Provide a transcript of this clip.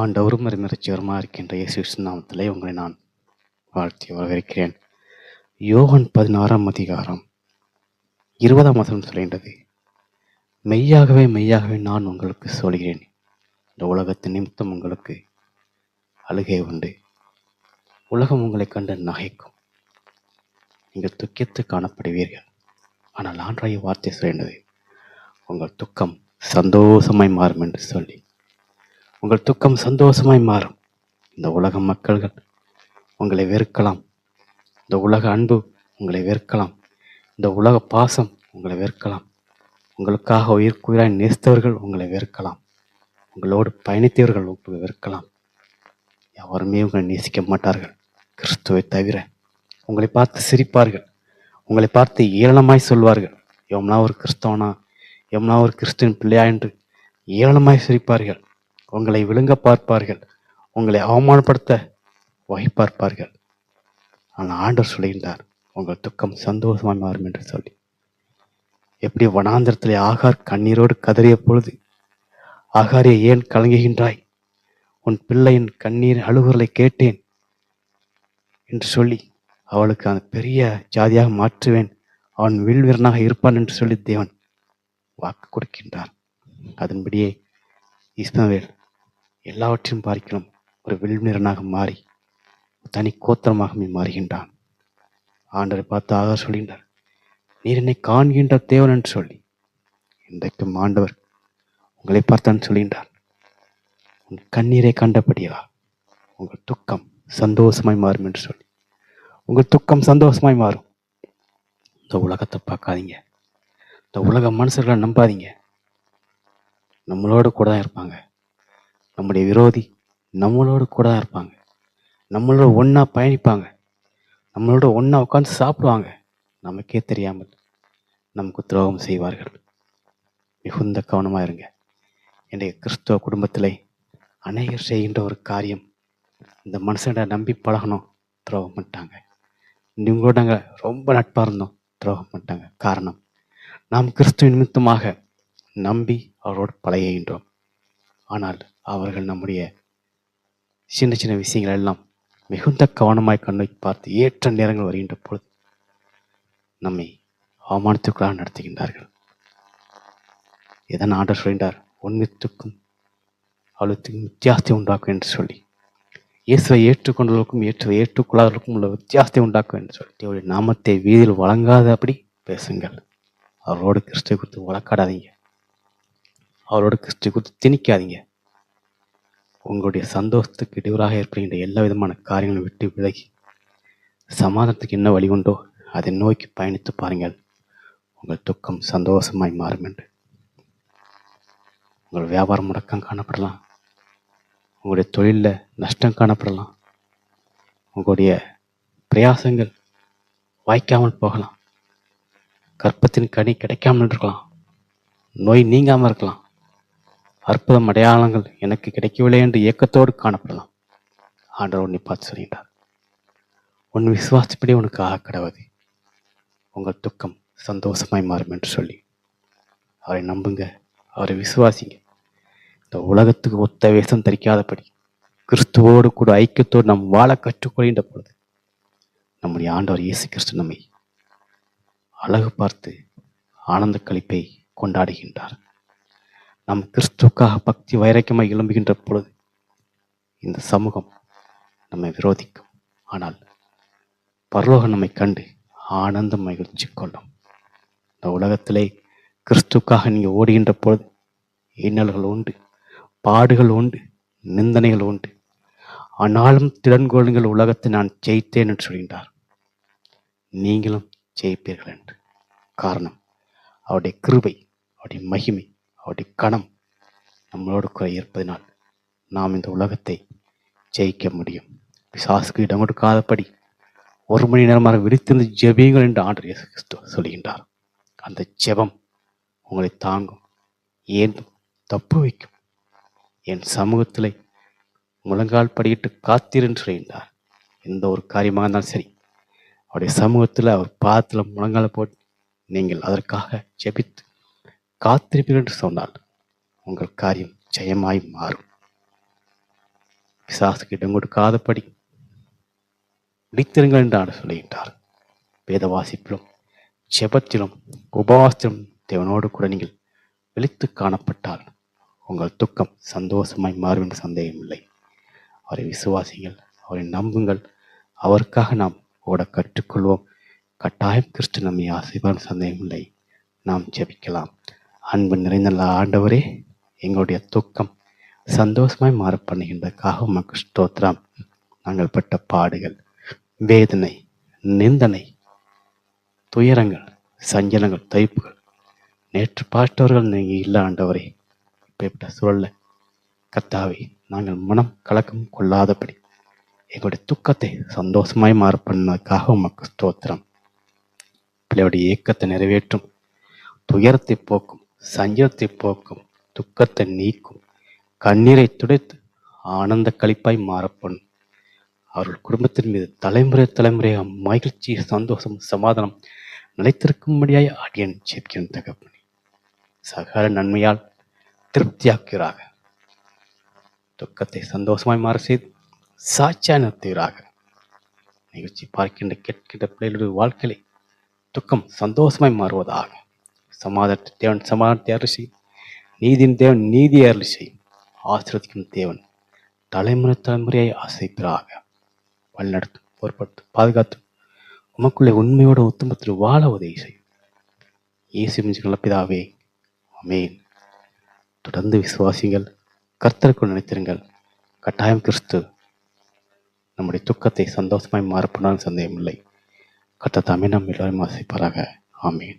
ஆண்டவரும் மறுமறைச்சிவருமா இருக்கின்ற இயேசு நாமத்திலே உங்களை நான் வாழ்த்தி வரவேற்கிறேன். யோகன் பதினாறாம் அதிகாரம் இருபதாம் வசனம் சொல்கின்றது மெய்யாகவே மெய்யாகவே நான் உங்களுக்கு சொல்கிறேன். இந்த உலகத்தின் நிமித்தம் உங்களுக்கு அழுகை உண்டு. உலகம் உங்களை கண்டு நகைக்கும். நீங்கள் துக்கித்து காணப்படுவீர்கள். ஆனால் ஆன்றாய வார்த்தை சொல்கின்றது உங்கள் துக்கம் சந்தோஷமாய் மாறும் என்று சொல்லி உங்கள் துக்கம் சந்தோஷமாய் மாறும். இந்த உலக மக்கள்கள் உங்களை வெறுக்கலாம். இந்த உலக அன்பு உங்களை வெறுக்கலாம். இந்த உலக பாசம் உங்களை வெறுக்கலாம். உங்களுக்காக உயிர்க்குயிராய் நேசித்தவர்கள் உங்களை வெறுக்கலாம். உங்களோடு பயணித்தவர்கள் உங்களை வெறுக்கலாம். யாருமே உங்களை நேசிக்க மாட்டார்கள். கிறிஸ்துவை தவிர உங்களை பார்த்து சிரிப்பார்கள். உங்களை பார்த்து ஏளனமாய் சொல்வார்கள். எவனா ஒரு கிறிஸ்தவனா? எவனா ஒரு கிறிஸ்துவின் பிள்ளையா என்று ஏளனமாய் சிரிப்பார்கள். உங்களை விழுங்க பார்ப்பார்கள். உங்களை அவமானப்படுத்த வகை பார்ப்பார்கள். ஆனால் ஆண்டவர் சொல்கின்றார் உங்கள் துக்கம் சந்தோஷமாய் மாறும் என்று சொல்லி. எப்படி வனாந்திரத்தில் ஆகார் கண்ணீரோடு கதறிய பொழுது ஆகாரே ஏன் கலங்குகின்றாய்? உன் பிள்ளையின் கண்ணீர் அழுகுறலை கேட்டேன் என்று சொல்லி அவளுக்கு அந்த பெரிய ஜாதியாக மாற்றுவேன். அவன் வீழ்வீரனாக இருப்பான் என்று சொல்லி தேவன் வாக்கு கொடுக்கின்றார். அதன்படியே இஸ்மவேல் எல்லாவற்றையும் பார்க்கிறோம். ஒரு வில்வீரனாக மாறி தனி கோத்திரமாகவே மாறுகின்றான். ஆண்டரை பார்த்து ஆகார் சொல்கின்றார் நீர் என்னை காண்கின்ற தேவன் என்று சொல்லி. இன்றைக்கும் ஆண்டவர் உங்களை பார்த்தான் சொல்கின்றார் உன் கண்ணீரை கண்டபடியா? உங்கள் துக்கம் சந்தோஷமாய் மாறும் என்று சொல்லி. உங்கள் துக்கம் சந்தோஷமாய் மாறும். இந்த உலகத்தை பார்க்காதீங்க. இந்த உலக மனுஷர்களை நம்பாதீங்க. நம்மளோட கூட தான் இருப்பாங்க. நம்முடைய விரோதி நம்மளோட கூட தான் இருப்பாங்க. நம்மளோட ஒன்றா பயணிப்பாங்க. நம்மளோட ஒன்றா உட்காந்து சாப்பிடுவாங்க. நமக்கே தெரியாமல் நமக்கு துரோகம் செய்வார்கள். மிகுந்த கவனமாக இருங்க. என்னுடைய கிறிஸ்துவ குடும்பத்தில் அநேகர் செய்கின்ற ஒரு காரியம் இந்த மனுஷனை நம்பி பழகணும். துரோகம் பண்ணிட்டாங்க. இவங்களோட நாங்கள் ரொம்ப நட்பாக இருந்தோம். துரோகம் பண்ணிட்டாங்க. காரணம் நாம் கிறிஸ்துவ நிமித்தமாக நம்பி அவரோடு பழகுகின்றோம். ஆனால் அவர்கள் நம்முடைய சின்ன சின்ன விஷயங்கள் எல்லாம் மிகுந்த கவனமாய் கண்ணை பார்த்து ஏற்ற நேரங்கள் வருகின்ற பொழுது நம்மை அவமானத்துக்குள்ளாக நடத்துகின்றார்கள். எதன் ஆர்டர் சொல்கின்றார்? உண்மைத்துக்கும் அழுத்துக்கும் வித்தியாசத்தை உண்டாக்கும் என்று சொல்லி. இயேசுவை ஏற்றுக்கொண்டவர்களுக்கும் ஏற்ற ஏற்றுக்கொள்ளாதவர்களுக்கும் உள்ள வித்தியாசத்தை உண்டாக்கும் என்று சொல்லி. அவருடைய நாமத்தை வீதியில் வழங்காதபடி பேசுங்கள். அவரோடு கிறிஸ்துவை குறித்து வழக்காடாதீங்க. அவரோட கிறிஸ்டி குறித்து திணிக்காதீங்க. உங்களுடைய சந்தோஷத்துக்கு இடையூறாக ஏற்படுகின்ற எல்லா விதமான காரியங்களும் விட்டு விலகி சமாதானத்துக்கு என்ன வழி உண்டோ அதை நோக்கி பயணித்து பாருங்கள். உங்கள் துக்கம் சந்தோஷமாய் மாறும் என்று. உங்கள் வியாபாரம் முடக்கம் காணப்படலாம். உங்களுடைய தொழிலில் நஷ்டம் காணப்படலாம். உங்களுடைய பிரயாசங்கள் வாய்க்காமல் போகலாம். கற்பத்தின் கனி கிடைக்காமல் இருக்கலாம். நோய் நீங்காமல் இருக்கலாம். அற்புதம் அடையாளங்கள் எனக்கு கிடைக்கவில்லை என்று இயக்கத்தோடு காணப்படலாம். ஆண்டவர் உன்னை பார்த்து சொல்கின்றார் உன் விசுவாசப்படி உனக்கு ஆக கிடவது உங்கள் துக்கம் சந்தோஷமாய் மாறும் என்று சொல்லி. அவரை நம்புங்க அவரை விசுவாசிங்க. இந்த உலகத்துக்கு ஒத்த வேஷம் தரிக்காதபடி கிறிஸ்துவோடு கூட ஐக்கியத்தோடு நம் வாழ கற்றுக்கொள்கின்ற பொழுது நம்முடைய ஆண்டவர் இயேசு கிறிஸ்து நம்மை அழகு பார்த்து ஆனந்த கழிப்பை கொண்டாடுகின்றார். நாம் கிறிஸ்துக்காக பக்தி வைரக்கியமாக எழும்புகின்ற பொழுது இந்த சமூகம் நம்மை விரோதிக்கும். ஆனால் பரலோகம் நம்மை கண்டு ஆனந்தம் மகிழ்ச்சி கொள்ளும். இந்த உலகத்திலே கிறிஸ்துக்காக நீங்கள் ஓடுகின்ற பொழுது இன்னல்கள் உண்டு பாடுகள் உண்டு நிந்தனைகள் உண்டு. ஆனாலும் திறன்கோளுங்கள் உலகத்தை நான் ஜெயித்தேன் என்று சொல்கின்றார். நீங்களும் ஜெயிப்பீர்கள் என்று. காரணம் அவருடைய கிருபை அவருடைய மகிமை அவருடைய கணம் நம்மளோடு கூட இருப்பதனால் நாம் இந்த உலகத்தை ஜெயிக்க முடியும். பிசாசுக்கு இடம் கொடுக்காதபடி ஒரு மணி நேரமாக விழித்திருந்து ஜெபியுங்கள் என்று ஆண்டர் இயேசு கிறிஸ்து சொல்கின்றார் அந்த ஜெபம் உங்களை தாங்கும் ஏந்தும் தப்பு வைக்கும். என் சமூகத்தில் முழங்கால் படியிட்டு காத்திருன்னு சொல்கின்றார் எந்த ஒரு காரியமாக இருந்தாலும் சரி அவருடைய சமூகத்தில் அவர் பாதத்தில் முழங்கால போட்டு நீங்கள் அதற்காக ஜெபித்து காத்திருப்பீர்கள் என்று சொன்னால் உங்கள் காரியம் ஜெயமாய் மாறும். பிசாசுக்கு இடம் கொடுக்காதபடி விழித்திருங்கள் என்று ஆண்டு சொல்லுகின்றார். வேத வாசிப்பிலும் ஜெபத்திலும் உபவாசத்திலும் தேவனோடு கூட நீங்கள் விழித்து காணப்பட்டால் உங்கள் துக்கம் சந்தோஷமாய் மாறும் என்று சந்தேகமில்லை அவரை விசுவாசிங்கள் அவரை நம்புங்கள். அவருக்காக நாம் ஓட கற்றுக்கொள்வோம். கட்டாயம் கிறிஸ்து நம்மை ஆசைவான் சந்தேகமில்லை நாம் ஜெபிக்கலாம். அன்பு நிறைந்த ஆண்டவரே எங்களுடைய துக்கம் சந்தோஷமாய் மாற பண்ணுகின்றதுக்காக உமக்கு ஸ்தோத்திரம். நாங்கள் பட்ட பாடுகள் வேதனை நிந்தனை துயரங்கள் சஞ்சலங்கள் தைப்புகள் நேற்று பார்த்தவர்கள் நீங்கள் இல்லை ஆண்டவரே இப்படிப்பட்ட சூழல்ல கத்தாவை நாங்கள் மனம் கலக்கம் கொள்ளாதபடி எங்களுடைய துக்கத்தை சந்தோஷமாய் மாற பண்ணதுக்காக உமக்கு ஸ்தோத்திரம். பிள்ளையுடைய ஏக்கத்தை நிறைவேற்றும் துயரத்தை போக்கும் சஞ்சலத்தை போக்கும் துக்கத்தை நீக்கும் கண்ணீரை துடைத்து ஆனந்த களிப்பாய் மாறப்படும் அவர்கள் குடும்பத்தின் மீது தலைமுறை தலைமுறையாக மகிழ்ச்சி சந்தோஷம் சமாதானம் நிலைத்திருக்கும்படியாய் அடியன் ஜெபிக்கிறேன் தகப்பனே. சகல நன்மையால் திருப்தியாக்குகிறாக துக்கத்தை சந்தோஷமாய் மாற செய்து சாட்சியாக நிறுத்துகிறாக நிகழ்ச்சி பார்க்கின்ற கேட்கின்ற பிள்ளைகளுடைய வாழ்க்கையில் துக்கம் சந்தோஷமாய் மாறுவதாக. சமாதானத்தை தேவன் சமாதானத்தை அருள் செய்யும் நீதியின் தேவன் நீதியை அருள் செய்யும் தேவன் தலைமுறை தலைமுறையை ஆசைப்பிறாக வழிநடத்தும் பொறுப்படுத்தும் பாதுகாத்தும். உமக்குள்ளே உண்மையோட உத்தமத்தில் வாழ உதவி செய்யும் இயேசு மிஞ்சுகள பிதாவே. அமேன் தொடர்ந்து விசுவாசிங்கள் கர்த்தருக்குள் நினைத்திருங்கள். கட்டாயம் கிறிஸ்து நம்முடைய துக்கத்தை சந்தோஷமாய் மாறப்படாத சந்தேகமில்லை. கர்த்தர் தாமே நம் எல்லோரும் ஆசைப்பாராக ஆமேன்.